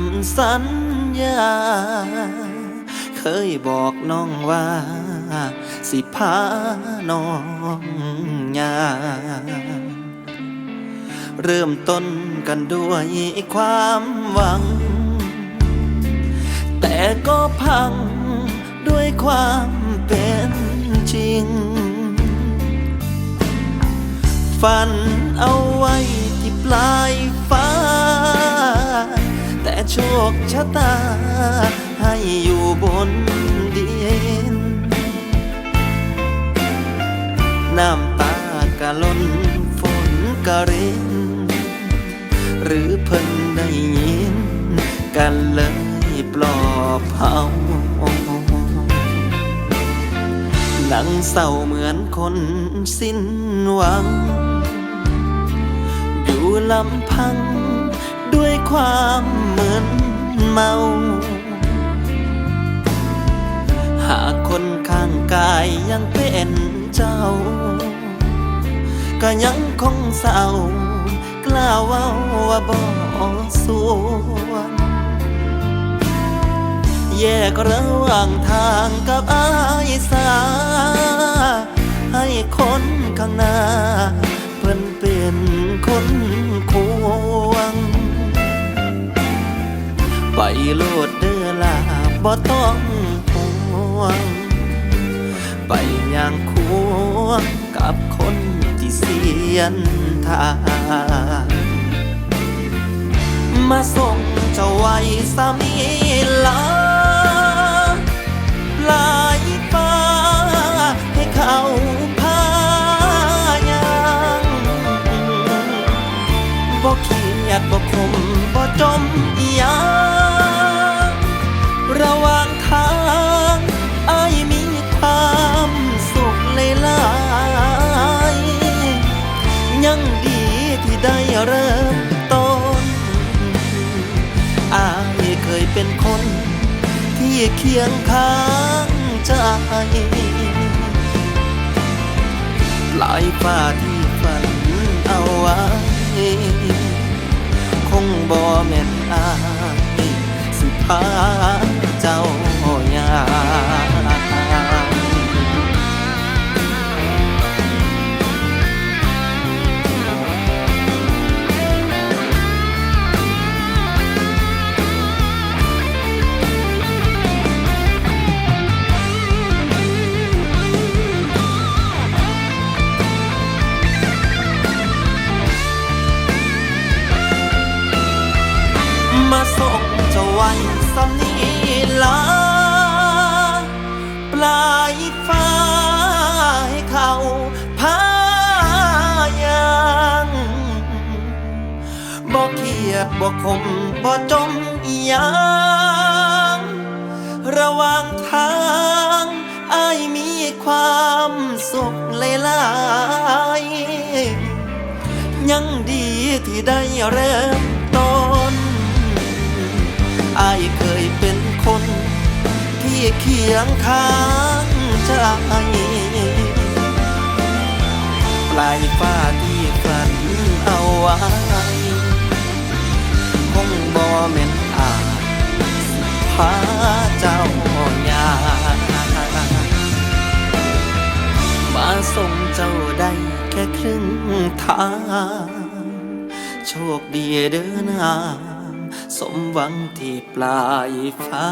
ำสัญญา เคยบอกน้องว่า สิพาน้องยาเริ่มต้นกันด้วยความหวัง แต่ก็พังด้วยความเป็นจริง ฝันเอาไว้ โชคชะตา ให้อยู่บนดิน น้ำตากะล้นฝนกะรินหรือเพิ่นได้ยิน กันเลยปลอบเฮาหนังเศร้าเหมือนคนสิ้นหวัง อยู่ลำพัง ความเหมือนเมา หากคนข้างกายยังเป็นเจ้า ก็ยังคงเศร้ากล้าเว่าว่าบ่สวน แยกระหว่างทางกับอาย ไปโลดเด้อลาบ่ต้องห่วง ไปอย่างควงกับคนที่เสียนทางมาส่งเจ้าไว้สามีลาลายฟ้าให้เขาพายังบ่เคียดบ่คม เคยเป็นคน ที่เคียงข้างใจปลายฟ้าที่ฝันเอาไว้ คงบ่แม่นอายสิพาย มาส่งเจ้าไว้สำนีลา ปลายฟ้าให้เขาพายังบ่เครียดบ่คมบ่จมยัง ระหว่างทางไอายมีความสุขหลายๆยังดีที่ได้เริ่ม ที่เคียงข้างใจปลายฟ้าที่ฝันเอาไว้คงบ่แม่นอาจสิพาเจ้ายามาส่งเจ้าได้แค่ครึ่งทาง โชคดีเดินา สมหวังที่ปลายฟ้า